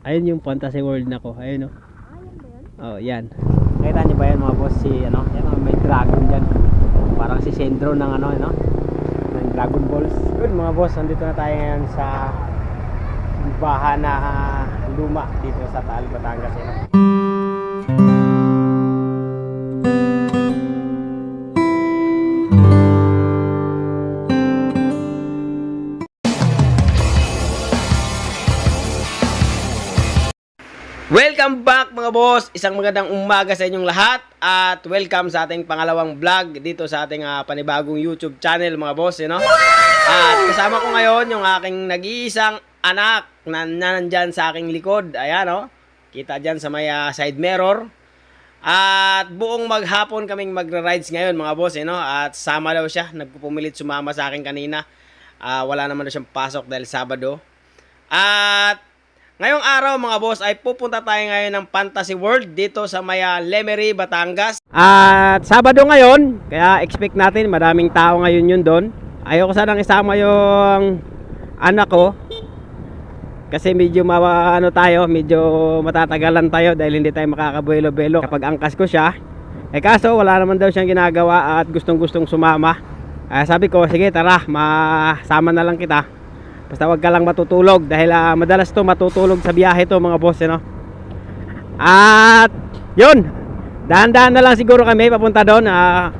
Ayun yung fantasy world na ko. Ayun oh. Ah, yan ba yun? Oh, yan. Nakita niyo ba yan mga boss si ano? Yan oh, may dragon diyan. Parang si Sendro ng ano, ano? Ng Dragon Balls. Good mga boss, andito na tayo ngayon sa baha na ah, luma dito sa Taal, Batangas. Ano? Welcome back mga boss! Isang magandang umaga sa inyong lahat at welcome sa ating pangalawang vlog dito sa ating ah, panibagong YouTube channel mga boss. You know? At kasama ko ngayon yung aking nag-iisang anak na, na nandyan sa aking likod. Ayan o. Kita dyan sa may ah, side mirror. At buong maghapon kaming magra-rides ngayon mga boss. You know? At sama daw siya. Nagpupumilit sumama sa akin kanina. Ah, wala naman daw siyang pasok dahil Sabado. At Ngayong araw mga boss ay pupunta tayo ngayon ng Fantasy World dito sa Maya Lemery, Batangas. At Sabado ngayon, kaya expect natin maraming tao ngayon yun doon. Ayoko sanang isama yung anak ko. Kasi medyo ma ano tayo, medyo matatagalan tayo dahil hindi tayo makakabuelo-belo kapag angkas ko siya. Eh kaso wala naman daw siyang ginagawa at gustong-gustong sumama. Kaya sabi ko, sige tara, masama na lang kita. Basta wag ka lang matutulog dahil ah, madalas to matutulog sa biyahe to mga boss, no? At yun, dahan-dahan na lang siguro kami papunta doon. Ah,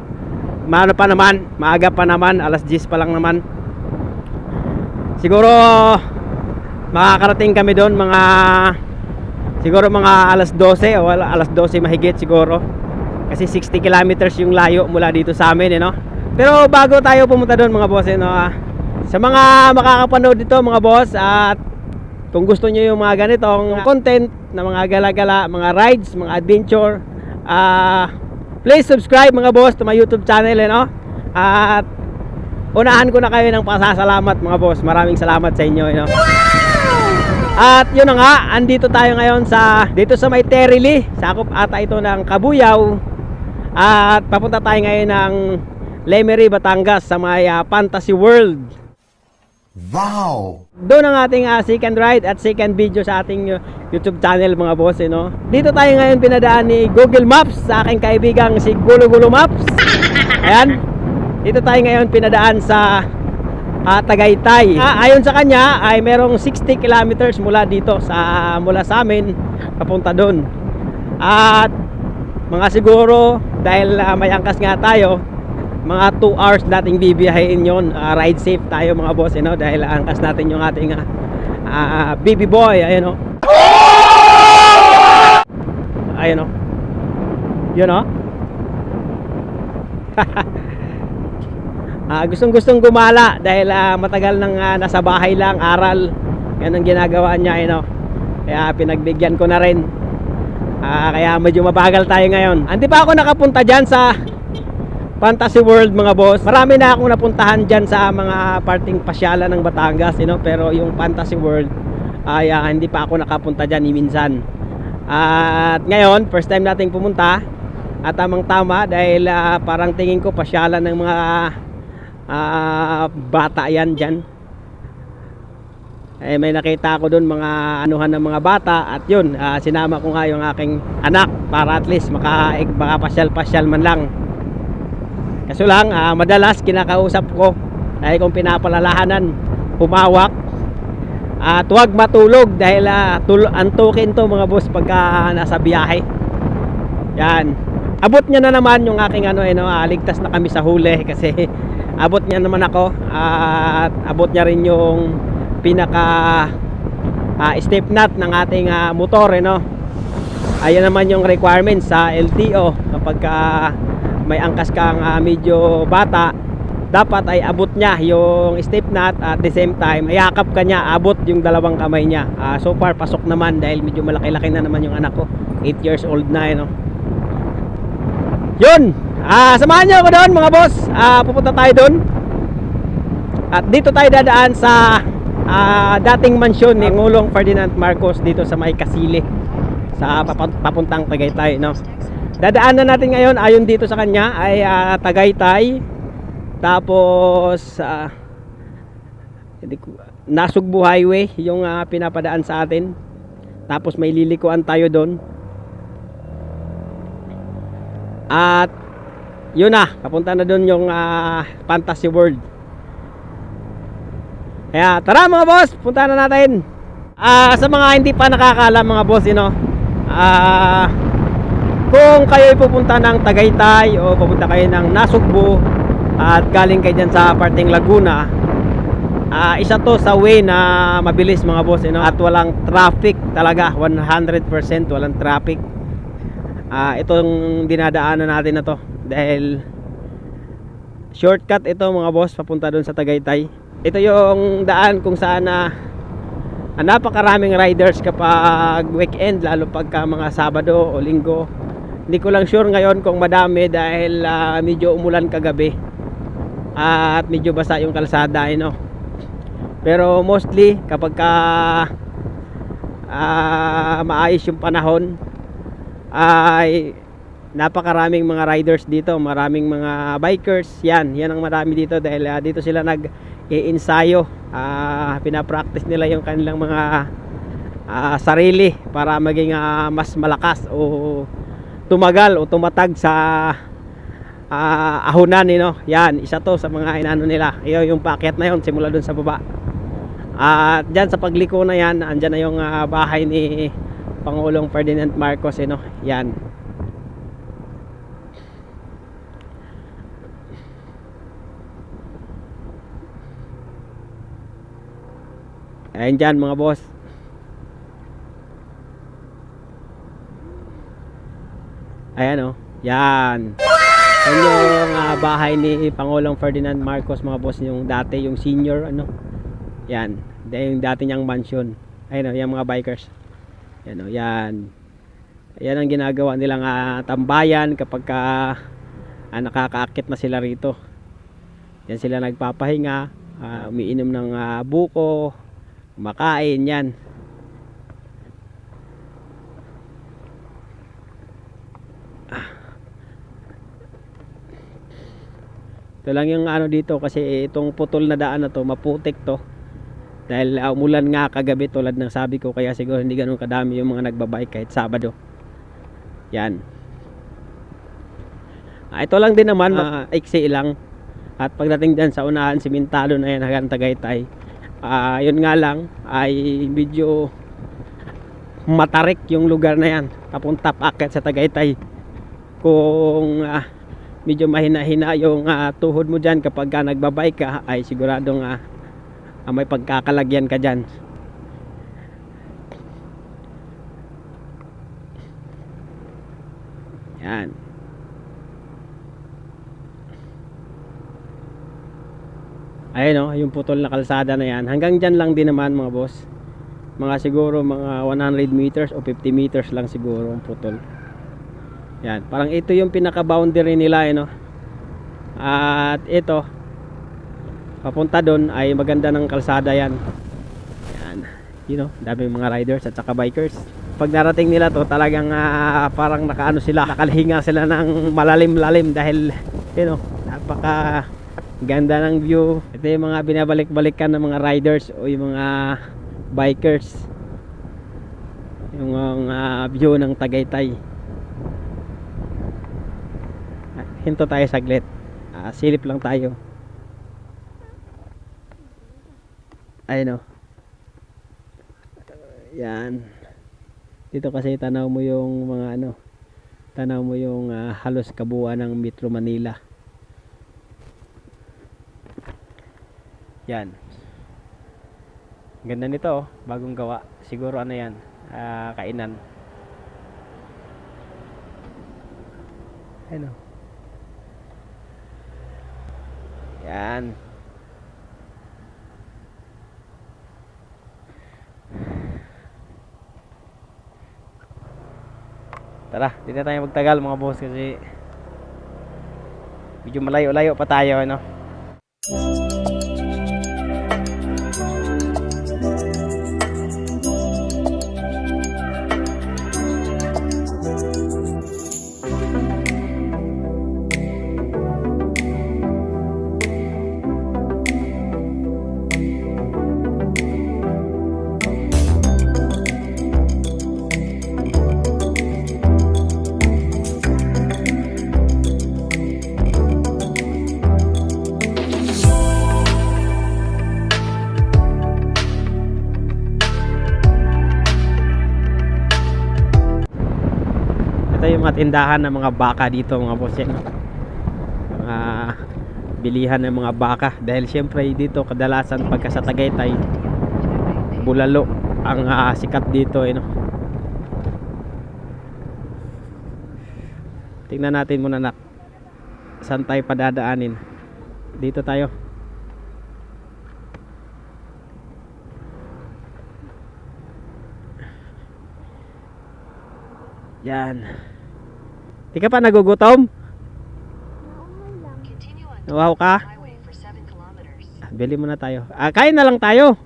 maano pa naman, maaga pa naman, alas 10 pa lang naman. Siguro makakarating kami doon mga siguro mga alas 12 o al- alas 12 mahigit siguro. Kasi 60 kilometers yung layo mula dito sa amin, eh, no? Pero bago tayo pumunta doon mga boss, eh, no? ah, sa mga makakapanood dito mga boss at kung gusto niyo yung mga ganitong content na mga gala-gala, mga rides, mga adventure, ah please subscribe mga boss to my YouTube channel, eh, no? At unahan ko na kayo ng pasasalamat mga boss. Maraming salamat sa inyo, eh, no? At yun na nga, andito tayo ngayon sa dito sa may Terili. Sakop ata ito ng Kabuyaw. At papunta tayo ngayon ng Lemery, Batangas sa may ah, Fantasy World. Wow! Doon ang ating ah, second ride at second video sa ating uh, YouTube channel mga boss, eh, no? Dito tayo ngayon pinadaan ni Google Maps sa aking kaibigang si Gulo Gulo Maps. Ayan. Dito tayo ngayon pinadaan sa ah, Tagaytay. Ah, ayon sa kanya ay merong 60 kilometers mula dito sa mula sa amin papunta doon. At mga siguro dahil ah, may angkas nga tayo, mga 2 hours nating bibiyahin yon Ah, ride safe tayo mga boss you know, dahil angkas natin yung ating ah, ah, baby boy ayun oh. ayun oh. yun oh. ah, gustong gustong gumala dahil ah, matagal nang ah, nasa bahay lang aral yan ang ginagawa niya you know. kaya pinagbigyan ko na rin Ah, kaya medyo mabagal tayo ngayon. Hindi pa ako nakapunta dyan sa Fantasy World mga boss. Marami na akong napuntahan dyan sa mga parting pasyalan ng Batangas, you know? pero yung Fantasy World ay ah, hindi pa ako nakapunta dyan ni minsan. At ngayon, first time nating pumunta at tamang tama dahil ah, parang tingin ko pasyalan ng mga ah, bata yan dyan. Eh, may nakita ako doon mga anuhan ng mga bata at yun, ah, sinama ko nga yung aking anak para at least maka, baka pasyal-pasyal man lang. Kaso lang, ah, madalas kinakausap ko ay kung pinapalalahanan, humawak at huwag matulog dahil ah, tul- antukin to mga boss pagka nasa biyahe. Yan. Abot niya na naman yung aking ano, eh, no, ligtas na kami sa huli kasi abot niya naman ako at abot niya rin yung pinaka ah, step nut ng ating ah, motor, eh, no. Ayan naman yung requirements sa LTO kapag ka may angkas kang ah, medyo bata dapat ay abot niya yung step nut at the same time ayakap ka niya abot yung dalawang kamay niya. Ah, so far pasok naman dahil medyo malaki-laki na naman yung anak ko. 8 years old na eh, no? yun! Ah, samahan niyo ako doon mga boss. Ah, pupunta tayo doon. At dito tayo dadaan sa ah, dating mansyon ni Ngulong Ferdinand Marcos dito sa May Kasili sa papun- papuntang Tagaytay no dadaanan natin ngayon ayon dito sa kanya ay ah, Tagaytay tapos ko- Nasugbu Highway yung ah, pinapadaan sa atin Tapos may lilikuan tayo doon. At yun na, papunta na doon yung ah, Fantasy World. Kaya tara mga boss, punta na natin. Ah, sa mga hindi pa nakakaalam mga boss, you know, ah, kung kayo ay pupunta ng Tagaytay o pupunta kayo ng Nasugbu at galing kayo dyan sa parting Laguna, ah, isa to sa way na mabilis mga boss, you know, at walang traffic talaga, 100% walang traffic. Ah, itong dinadaanan natin na to dahil shortcut ito mga boss papunta doon sa Tagaytay. Ito yung daan kung saan na ah, napakaraming riders kapag weekend lalo pagka mga Sabado o Linggo. Hindi ko lang sure ngayon kung madami dahil ah, medyo umulan kagabi. at medyo basa yung kalsada, you know. Pero mostly kapag ka ah, maayos yung panahon ay napakaraming mga riders dito, maraming mga bikers. Yan, yan ang marami dito dahil ah, dito sila nag iensayo. Ah, pinapractice nila yung kanilang mga ah, sarili para maging ah, mas malakas o tumagal o tumatag sa ah, ahonan you know? Yan, isa to sa mga inano nila. Iyo yung packet na yon simula dun sa baba. At dyan sa pagliko na yan, andyan na yung ah, bahay ni Pangulong Ferdinand Marcos, eh, no? Yan. Ayan dyan mga boss. Ayan oh. Yan. Yan yung ah, bahay ni Pangulong Ferdinand Marcos mga boss yung dati yung senior ano. Yan. Yung dati niyang mansion. Ayun oh, yung mga bikers. Yan o, yan. Yan ang ginagawa nilang ah, tambayan kapag ka ah, nakakaakit na sila rito. Yan sila nagpapahinga, ah, umiinom ng ah, buko, kumakain yan. Ah. Ito lang yung ano dito kasi itong putol na daan na to, maputik to. Dahil uh, umulan nga kagabi tulad ng sabi ko kaya siguro hindi ganun kadami yung mga nagbabike kahit Sabado. Yan. Ah, ito lang din naman, uh, iksi lang. At pagdating dyan sa unahan, simentado na yan hanggang Tagaytay. Ah, yun nga lang, ay medyo matarik yung lugar na yan. Papunta packet sa Tagaytay. Kung ah, medyo mahina-hina yung ah, tuhod mo dyan kapag ka nagbabike ka, ay siguradong ah, ah, may pagkakalagyan ka dyan. Yan. Ayun o, yung putol na kalsada na yan. Hanggang dyan lang din naman mga boss. Mga siguro mga 100 meters o 50 meters lang siguro ang putol. Yan, parang ito yung pinaka boundary nila, eh, no? At ito, papunta doon ay maganda ng kalsada yan. Yan you know dami mga riders at saka bikers. Pag narating nila to talagang ah, parang nakaano sila nakalihinga sila ng malalim-lalim dahil you know napaka ganda ng view. Ito yung mga binabalik-balikan ng mga riders o yung mga bikers. Yung mga view ng Tagaytay Ah, hinto tayo saglit Ah, silip lang tayo Ayun o. Yan. Dito kasi tanaw mo yung mga ano, tanaw mo yung ah, halos kabuuan ng Metro Manila. Yan. Ganda nito oh, bagong gawa. Siguro ano yan, ah, kainan. Ayun o. Yan. Tara, di na tayo magtagal mga boss kasi medyo malayo-layo pa tayo ano. Tindahan ng mga baka dito mga boss yan. Mga bilihan ng mga baka. Dahil syempre dito kadalasan pagka sa Tagaytay, bulalo ang ah, sikat dito. Eh, no? Tingnan natin muna nak. Saan tayo padadaanin? Dito tayo. Yan. Di ka pa nagugutom? Nawaw ka? highway for 7 kilometers. Ah, Bili muna tayo. Ah, kain na lang tayo.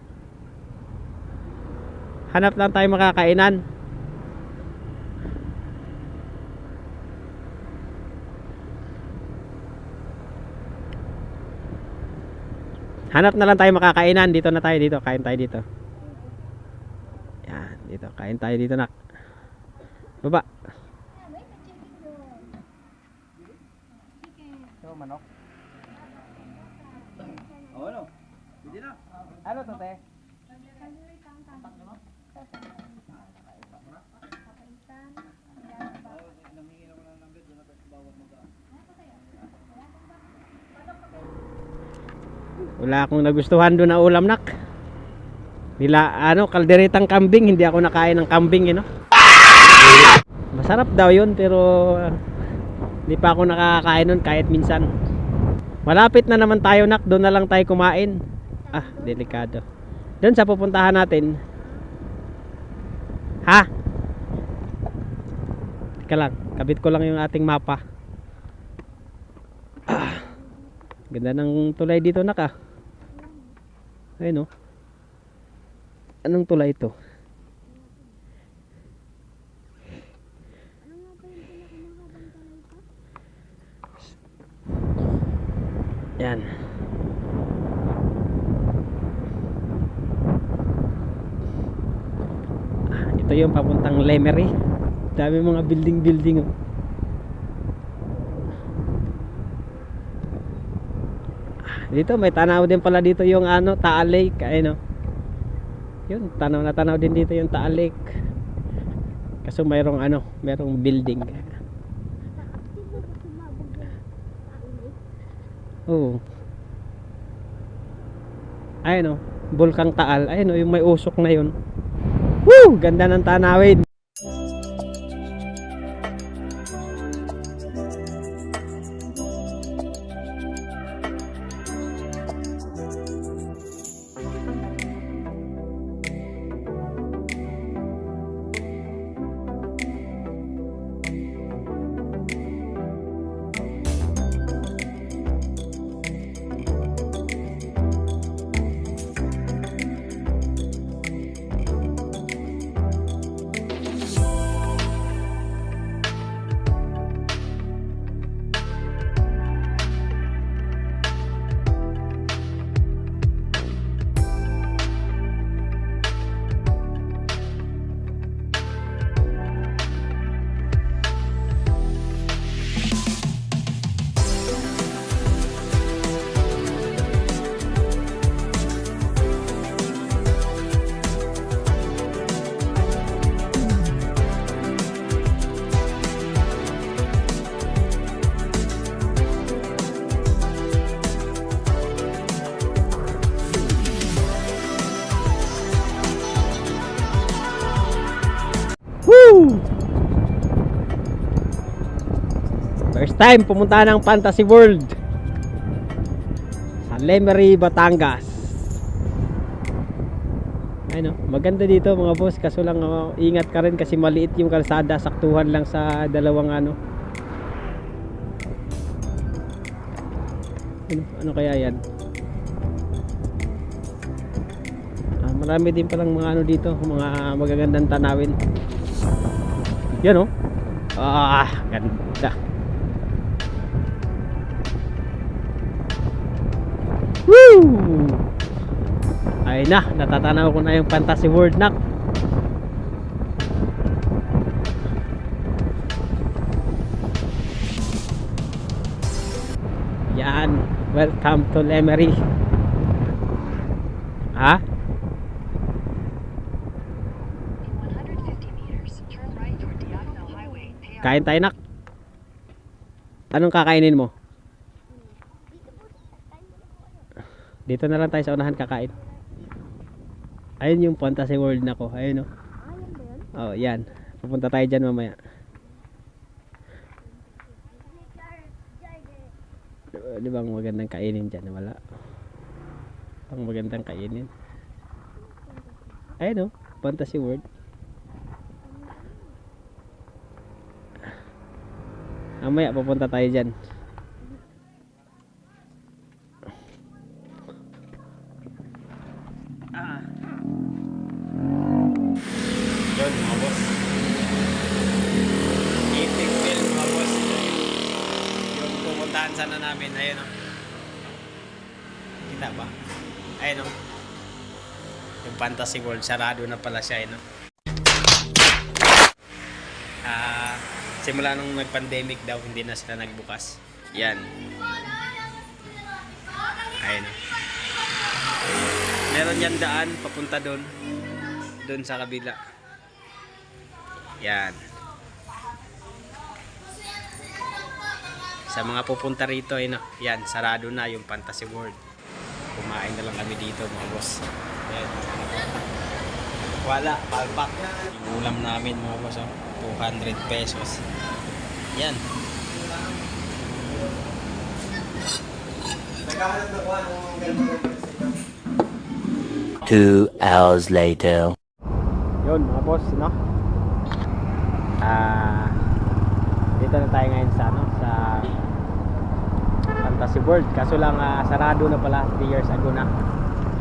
Hanap lang tayo makakainan. Hanap na lang tayo makakainan. Dito na tayo dito. Kain tayo dito. Yan, dito. Kain tayo dito nak. Baba. Ano to, te? Wala akong nagustuhan doon na ulam nak. Nila ano kalderetang kambing, hindi ako nakain ng kambing, you know. Masarap daw 'yun pero ah, hindi pa ako nakakain nun kahit minsan. Malapit na naman tayo nak, doon na lang tayo kumain. Ah, delikado. Doon sa pupuntahan natin. Ha? Teka lang, kabit ko lang yung ating mapa. Ah, ganda ng tulay dito nak ah. Ayun oh. Anong tulay ito? Yan. Yung papuntang Lemery. Dami mga building-building. Oh. Ah, Dito may tanaw din pala dito yung ano, Taal Lake, ayun oh. Yun, tanaw na tanaw din dito yung Taal Lake. Kaso mayroong ano, mayroong building. Oo. Ayun oh, Bulkang Taal. Ayun oh, yung may usok na yun. Woo! Ganda ng tanawin. Time pumunta ng Fantasy World sa Lemery, Batangas. Ano, maganda dito mga boss kaso lang oh, ingat ka rin kasi maliit yung kalsada, saktuhan lang sa dalawang ano. Ano, ano kaya yan? Ah, marami din palang mga ano dito, mga magagandang tanawin. Yan oh. Ah, ganda. Ay na, natatanaw ko na yung Fantasy World nak. Yan, welcome to Lemery. Ha? In 150 meters, turn right toward Diagonal Highway. Pay Kain tayo nak. Anong kakainin mo? Dito na lang tayo sa unahan kakain. Ayun yung fantasy world na ko. Ayun oh. Oh, yan. Pupunta tayo dyan mamaya. Di ba ang magandang kainin dyan? Wala. Ang magandang kainin. Ayun oh. Fantasy world. Mamaya pupunta tayo dyan. Ah. Yun mga boss. Epic film mga boss. Yung pupuntahan sana namin. Ayun o. Kita ba? Ayun o. Yung Fantasy World. Sarado na pala siya. Ayun o. Ah, simula nung nag-pandemic daw, hindi na sila nagbukas. Yan. Ayun. Meron yan daan, papunta doon. Doon sa kabila. Yan. Sa mga pupunta rito, eh, no? yan, sarado na yung Fantasy World. Kumain na lang kami dito, mga boss. Yan. Wala, palpak. Yung ulam namin, mga boss, oh, 200 pesos. Yan. Two hours later. Yun, mga boss, no? Ah, dito na tayo ngayon sa ano, sa Fantasy World. Kaso lang ah, sarado na pala 3 years ago na.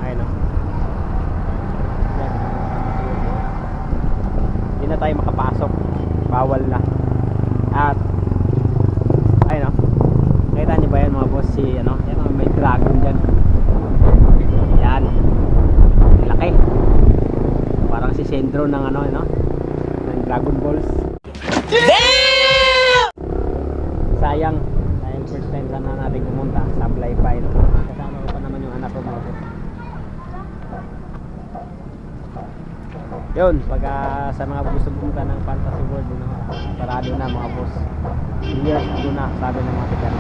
Ayun, World. Hindi na tayo makapasok. Bawal na. At ayun, no? Nakita niyo ba yan mga boss si ano? Yan, oh, may dragon diyan. Yan. Laki parang si sentro ng ano no ng Dragon Balls sayang dahil first time sana natin pumunta sa Fly no? kasama ko pa naman yung anak ko mga boss yun pagka sa mga gusto pumunta ng Fantasy World no? parado na mga boss years ago na sabi ng mga tigan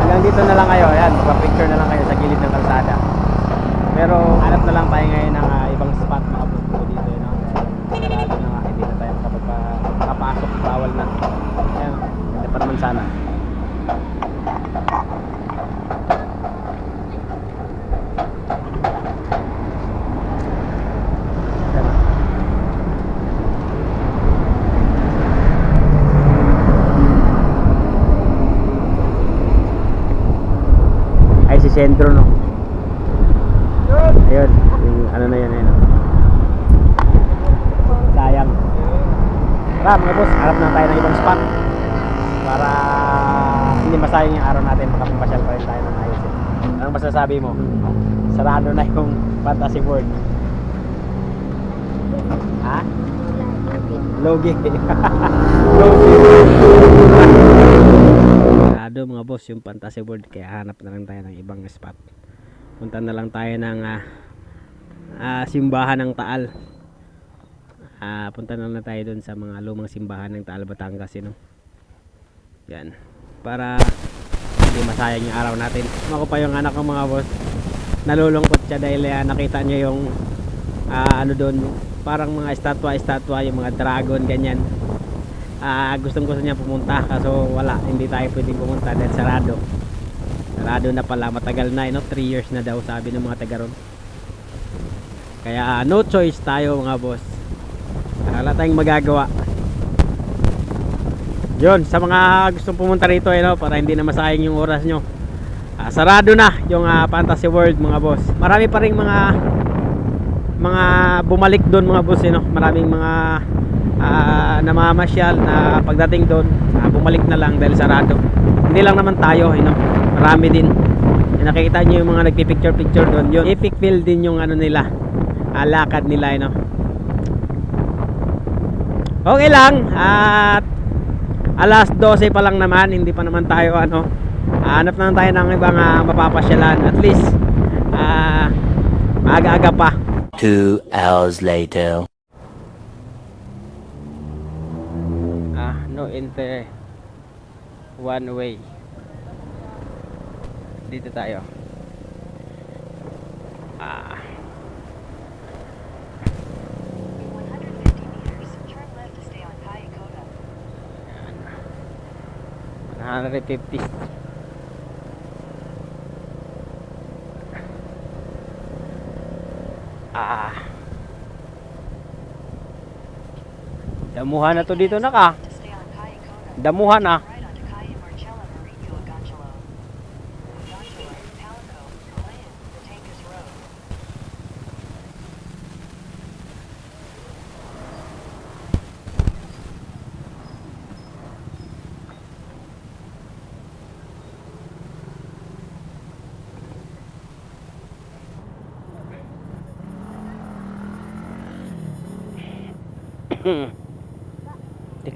hanggang dito na lang kayo ayan picture na lang kayo sa gilid ng kalsada pero hanap na lang tayo ngayon ng ah, ibang spot mga bundok dito yun. No? Sarado na nga, hindi na tayo makapagpasok, bawal na. Pa naman sana. Ay, si Sentro, no? Ayun, yung ano na yan, ayun. oh. Sayang. Tara mga boss, harap na tayo ng ibang spot. Para hindi masayang yung araw natin, makapampasyal pa rin tayo ng ayos. eh. Anong masasabi mo? Sarado na yung fantasy world. Ha? Logi. Logi. Sarado mga boss yung fantasy world, kaya hanap na lang tayo ng ibang spot punta na lang tayo ng ah, ah, simbahan ng Taal Ah, punta na lang tayo doon sa mga lumang simbahan ng Taal Batangas you know? Yan para hindi masayang yung araw natin ako pa yung anak ko mga boss nalulungkot siya dahil ah, nakita niya yung ah, ano doon parang mga estatwa estatwa yung mga dragon ganyan Ah, gustong gusto niya pumunta kaso wala hindi tayo pwedeng pumunta dahil sarado Sarado na pala, matagal na, eh, no? 3 years na daw sabi ng mga taga ron. Kaya no choice tayo mga boss. Wala tayong magagawa. Yun, sa mga gustong pumunta rito, eh, no? para hindi na masayang yung oras nyo. Ah, sarado na yung ah, Fantasy World mga boss. Marami pa rin mga mga bumalik doon mga boss, eh, no? Maraming mga ah, namamasyal na pagdating doon, ah, bumalik na lang dahil sarado. Hindi lang naman tayo, eh, no? marami din Yung nakikita nyo yung mga nagpipicture picture doon yun epic feel din yung ano nila alakad nila you know? okay lang at alas 12 pa lang naman hindi pa naman tayo ano hanap naman tayo ng ibang uh, mapapasyalan. At least ah maaga-aga pa. Two hours later. no enter. One way. Dito tayo. Ah 150 ah. Damuhan na to dito na ka To stay on Calle Cota. damuhan na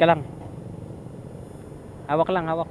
Teka lang. Hawak lang, hawak.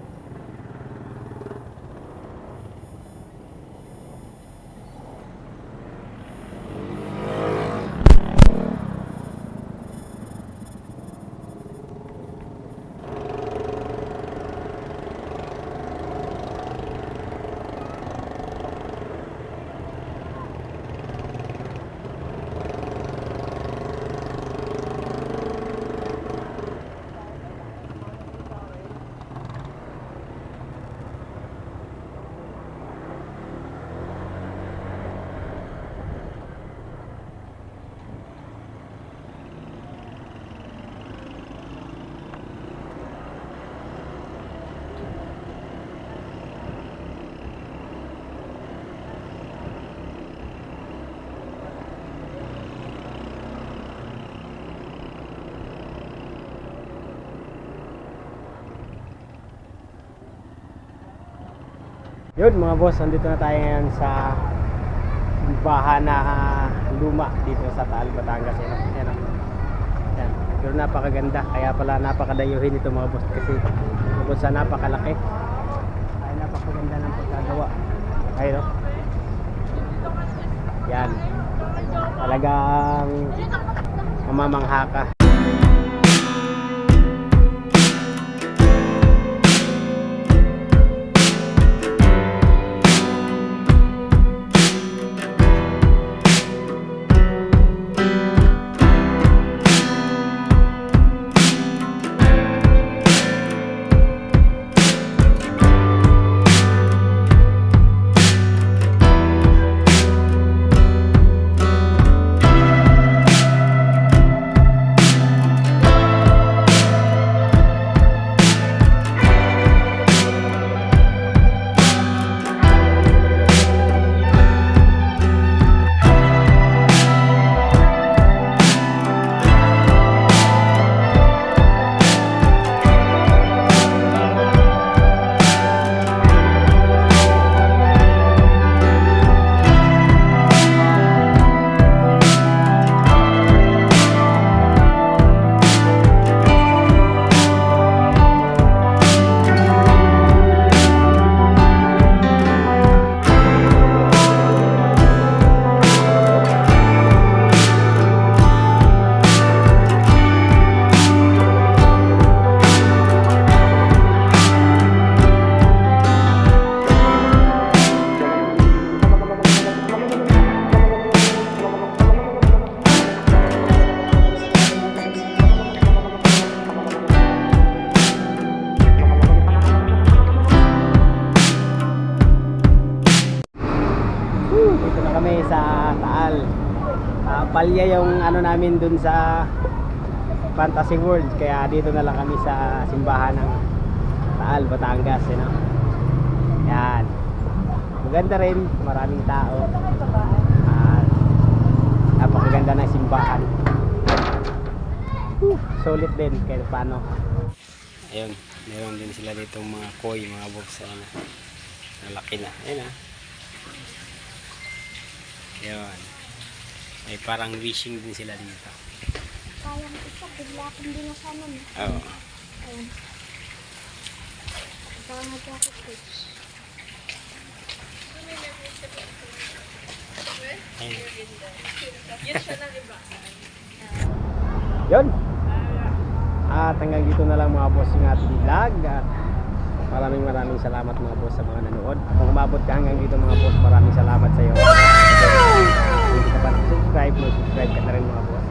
Yun mga boss, nandito na tayo ngayon sa baha na luma dito sa Taal, Batangas. Yan, yan, yan. Pero napakaganda, kaya pala napakadayuhin ito mga boss kasi bukod sa napakalaki ay napakaganda ng pagkagawa. Ayun o. Yan. Talagang mamamangha ka. Namin dun sa Fantasy World. Kaya dito na lang kami sa simbahan ng Taal, Batangas. You know? Yan. Maganda rin. Maraming tao. Ah, napakaganda ng simbahan. Woo! Solid din kahit paano. Ayun. Meron din sila dito mga koi, mga box. Ayun na. Nalaki na. Ayun ah. Yun. May parang wishing din sila dito. Kayang isa, bigla akong binasanan. Oo. Ayun. Ikaw ang nagkakit coach. Yun. At hanggang dito na lang mga boss yung ating vlog. At maraming maraming salamat mga boss sa mga nanood. Kung umabot ka hanggang dito mga boss, maraming salamat sa iyo. Hindi ka pa subscribe, mag-subscribe ka na rin mga boss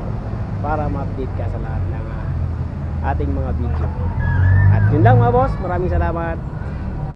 para ma-update ka sa lahat ng ah, ating mga video. At yun lang mga boss, maraming salamat.